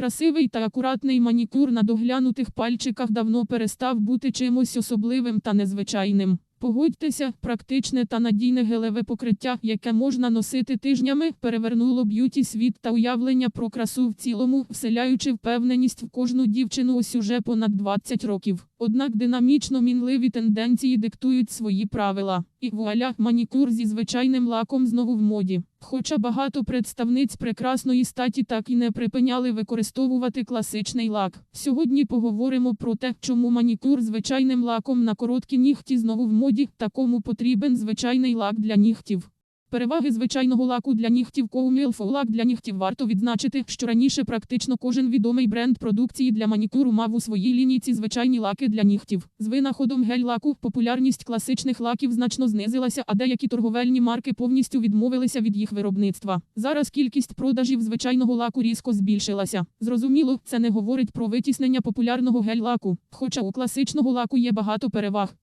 Красивий та акуратний манікюр на доглянутих пальчиках давно перестав бути чимось особливим та незвичайним. Погодьтеся, практичне та надійне гелеве покриття, яке можна носити тижнями, перевернуло б'юті світ та уявлення про красу в цілому, вселяючи впевненість в кожну дівчину ось уже понад 20 років. Однак динамічно мінливі тенденції диктують свої правила. І вуаля, манікюр зі звичайним лаком знову в моді. Хоча багато представниць прекрасної статі так і не припиняли використовувати класичний лак. Сьогодні поговоримо про те, чому манікюр звичайним лаком на короткі нігті знову в моді, такому потрібен звичайний лак для нігтів. Переваги звичайного лаку для нігтів Коумілфо лак для нігтів варто відзначити, що раніше практично кожен відомий бренд продукції для манікюру мав у своїй лінійці звичайні лаки для нігтів. З винаходом гель-лаку популярність класичних лаків значно знизилася, а деякі торговельні марки повністю відмовилися від їх виробництва. Зараз кількість продажів звичайного лаку різко збільшилася. Зрозуміло, це не говорить про витіснення популярного гель-лаку, хоча у класичного лаку є багато переваг.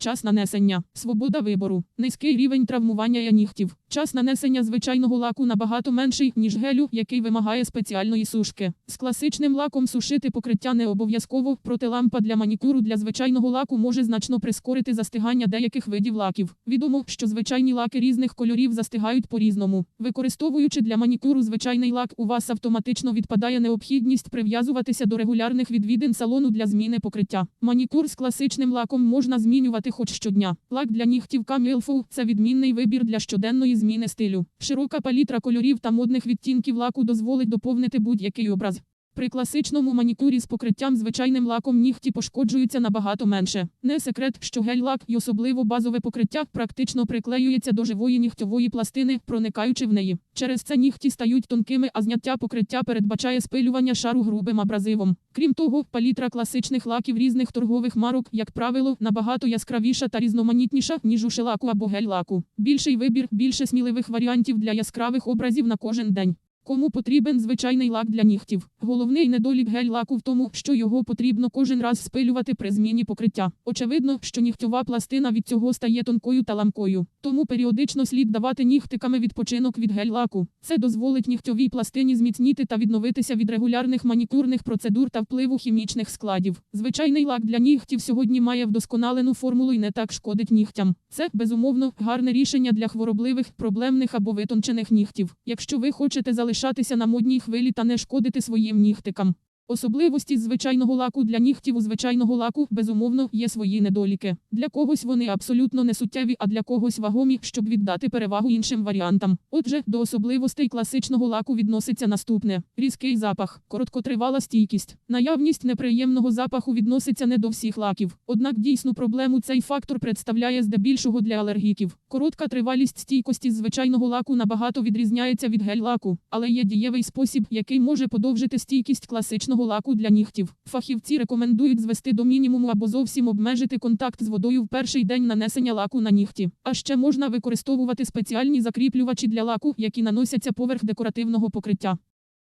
Час нанесення, свобода вибору, низький рівень травмування нігтів. Час нанесення звичайного лаку набагато менший, ніж гелю, який вимагає спеціальної сушки. З класичним лаком сушити покриття не обов'язково, проте лампа для манікюру для звичайного лаку може значно прискорити застигання деяких видів лаків. Відомо, що звичайні лаки різних кольорів застигають по-різному. Використовуючи для манікюру звичайний лак, у вас автоматично відпадає необхідність прив'язуватися до регулярних відвідин салону для зміни покриття. Манікюр з класичним лаком можна змінювати хоч щодня. Лак для нігтів камілфу – це відмінний вибір для щоденної зміни стилю. Широка палітра кольорів та модних відтінків лаку дозволить доповнити будь-який образ. При класичному манікюрі з покриттям звичайним лаком нігті пошкоджуються набагато менше. Не секрет, що гель-лак і особливо базове покриття практично приклеюється до живої нігтьової пластини, проникаючи в неї. Через це нігті стають тонкими, а зняття покриття передбачає спилювання шару грубим абразивом. Крім того, палітра класичних лаків різних торгових марок, як правило, набагато яскравіша та різноманітніша, ніж у шелаку або гель-лаку. Більший вибір, більше сміливих варіантів для яскравих образів на кожен день. Кому потрібен звичайний лак для нігтів? Головний недолік гель-лаку в тому, що його потрібно кожен раз спилювати при зміні покриття. Очевидно, що нігтьова пластина від цього стає тонкою та ламкою. Тому періодично слід давати нігтиками відпочинок від гель-лаку. Це дозволить нігтьовій пластині зміцніти та відновитися від регулярних манікюрних процедур та впливу хімічних складів. Звичайний лак для нігтів сьогодні має вдосконалену формулу і не так шкодить нігтям. Це, безумовно, гарне рішення для хворобливих, проблемних або витончених нігтів. Якщо ви хочете залишатися на модній хвилі та не шкодити своїм нігтикам. Особливості звичайного лаку для нігтів у звичайного лаку, безумовно, є свої недоліки. Для когось вони абсолютно не суттєві, а для когось вагомі, щоб віддати перевагу іншим варіантам. Отже, до особливостей класичного лаку відноситься наступне: різкий запах, короткотривала стійкість. Наявність неприємного запаху відноситься не до всіх лаків. Однак дійсну проблему цей фактор представляє здебільшого для алергіків. Коротка тривалість стійкості звичайного лаку набагато відрізняється від гель-лаку, але є дієвий спосіб, який може подовжити стійкість класичного лаку для нігтів. Фахівці рекомендують звести до мінімуму або зовсім обмежити контакт з водою в перший день нанесення лаку на нігті. А ще можна використовувати спеціальні закріплювачі для лаку, які наносяться поверх декоративного покриття.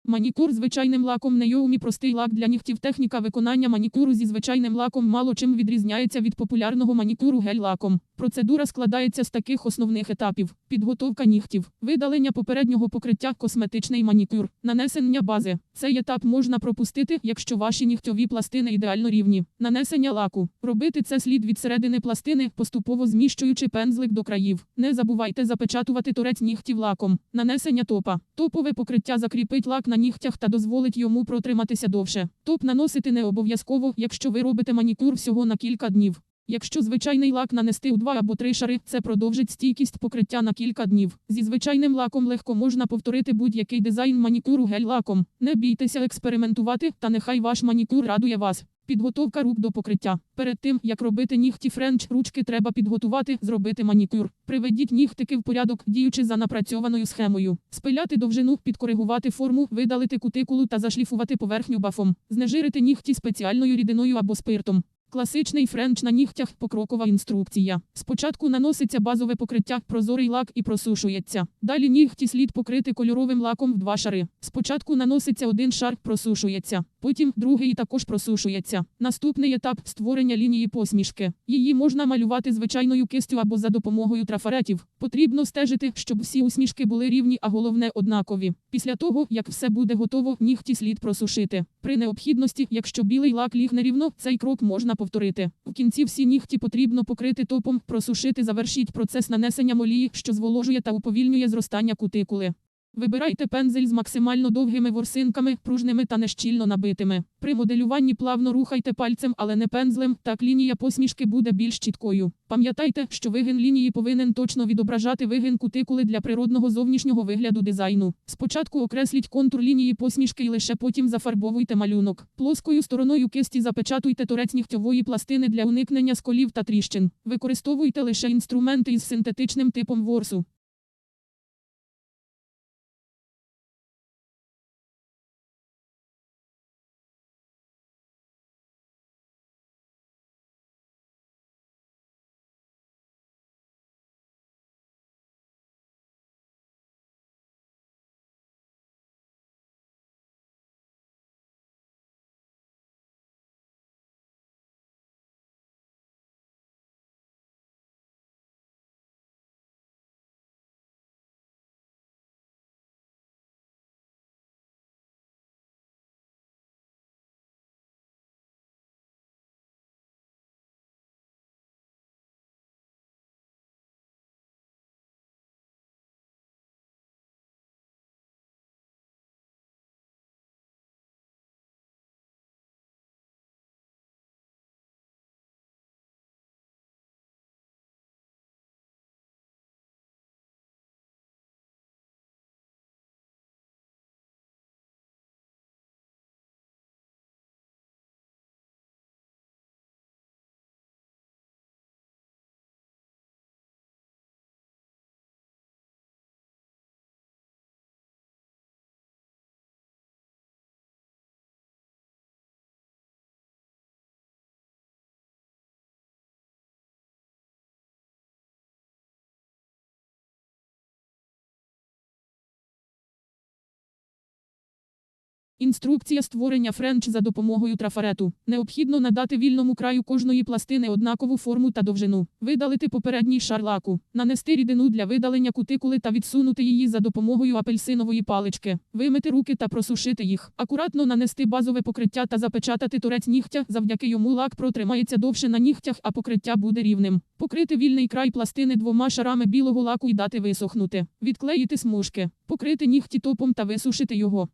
Манікюр звичайним лаком Неоумі простий лак для нігтів. Техніка виконання манікюру зі звичайним лаком мало чим відрізняється від популярного манікюру гель-лаком. Процедура складається з таких основних етапів: підготовка нігтів, видалення попереднього покриття, косметичний манікюр, нанесення бази. Цей етап можна пропустити, якщо ваші нігтьові пластини ідеально рівні. Нанесення лаку. Робити це слід від середини пластини, поступово зміщуючи пензлик до країв. Не забувайте запечатувати торець нігтів лаком. Нанесення топа. Топове покриття закріпить лак на нігтях та дозволить йому протриматися довше. Топ наносити не обов'язково, якщо ви робите манікюр всього на кілька днів. Якщо звичайний лак нанести у два або три шари, це продовжить стійкість покриття на кілька днів. Зі звичайним лаком легко можна повторити будь-який дизайн манікюру гель-лаком. Не бійтеся експериментувати, та нехай ваш манікюр радує вас. Підготовка рук до покриття. Перед тим, як робити нігті френч, ручки треба підготувати, зробити манікюр. Приведіть нігтики в порядок, діючи за напрацьованою схемою. Спиляти довжину, підкоригувати форму, видалити кутикулу та зашліфувати поверхню бафом. Знежирити нігті спеціальною рідиною або спиртом. Класичний френч на нігтях покрокова інструкція. Спочатку наноситься базове покриття, прозорий лак і просушується. Далі нігті слід покрити кольоровим лаком в два шари. Спочатку наноситься один шар, просушується. Потім другий також просушується. Наступний етап створення лінії посмішки. Її можна малювати звичайною кистю або за допомогою трафаретів. Потрібно стежити, щоб всі усмішки були рівні, а головне однакові. Після того, як все буде готово, нігті слід просушити. При необхідності, якщо білий лак ліг нерівно, цей крок можна повторити. У кінці всі нігті потрібно покрити топом, просушити, завершіть процес нанесення молії, що зволожує та уповільнює зростання кутикули. Вибирайте пензель з максимально довгими ворсинками, пружними та нещільно набитими. При моделюванні плавно рухайте пальцем, але не пензлем, так лінія посмішки буде більш чіткою. Пам'ятайте, що вигин лінії повинен точно відображати вигин кутикули для природного зовнішнього вигляду дизайну. Спочатку окресліть контур лінії посмішки і лише потім зафарбовуйте малюнок. Плоскою стороною кисті запечатуйте торець нігтьової пластини для уникнення сколів та тріщин. Використовуйте лише інструменти із синтетичним типом ворсу. Інструкція створення френч за допомогою трафарету. Необхідно надати вільному краю кожної пластини однакову форму та довжину. Видалити попередній шар лаку. Нанести рідину для видалення кутикули та відсунути її за допомогою апельсинової палички. Вимити руки та просушити їх. Акуратно нанести базове покриття та запечатати турець нігтя. Завдяки йому лак протримається довше на нігтях, а покриття буде рівним. Покрити вільний край пластини двома шарами білого лаку і дати висохнути. Відклеїти смужки. Покрити нігті топом та висушити його.